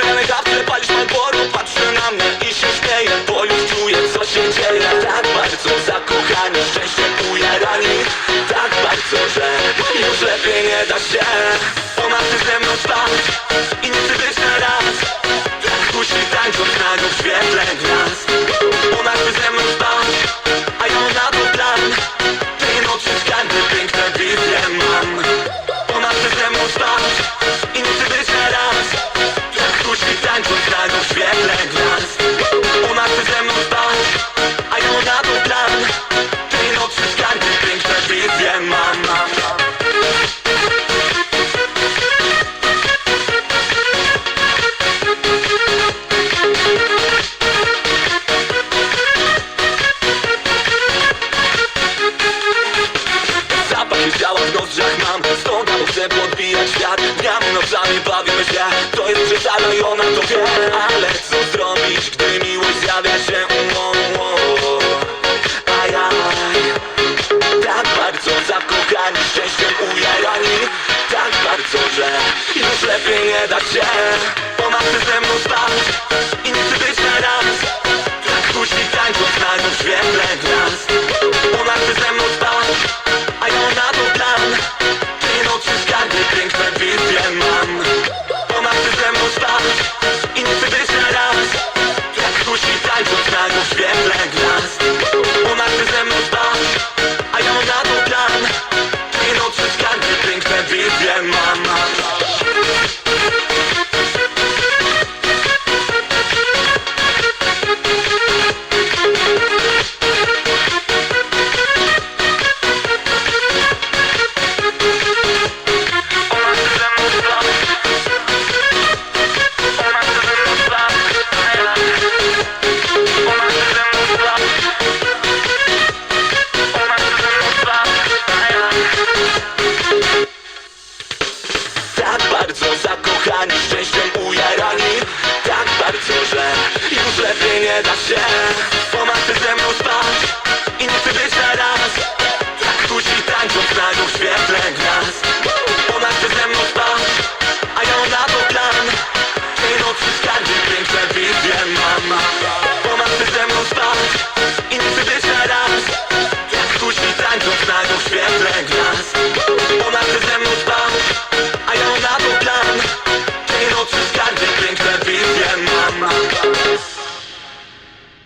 Dziewczyny hafle, palisz Marlboro Patrzy na mnie i się śmieje Bo już czuję co się dzieje. Tak bardzo zakochany Szczęście ujarani Tak bardzo, że już lepiej nie da się. Ona chce ze mną spać I nie chce być na raz. Kusi tańcząc na nią w świat Dniami, nocami bawimy się. To jest przesada i ona to wie. Ale co zrobić, gdy miłość zjawia się um, um. A ja Tak bardzo zakochani Szczęściem ujarani. Tak bardzo, że Już lepiej nie da się. Ona chce szczęściem ujarani Tak bardzo, że już lepiej nie da się. Mama chce ze mną spać i nie chce być tak na raz Tak kusi tańcząc nagą w świetle gwiazd Ona chce ze mną spać, a ja na to plan. Tej nocy skarbie piękne wizje mama Ona chce ze mną spać i nie chce być tak na raz Tak kusi tańcząc nagą w świetle gwiazd Ona chce ze mną spać.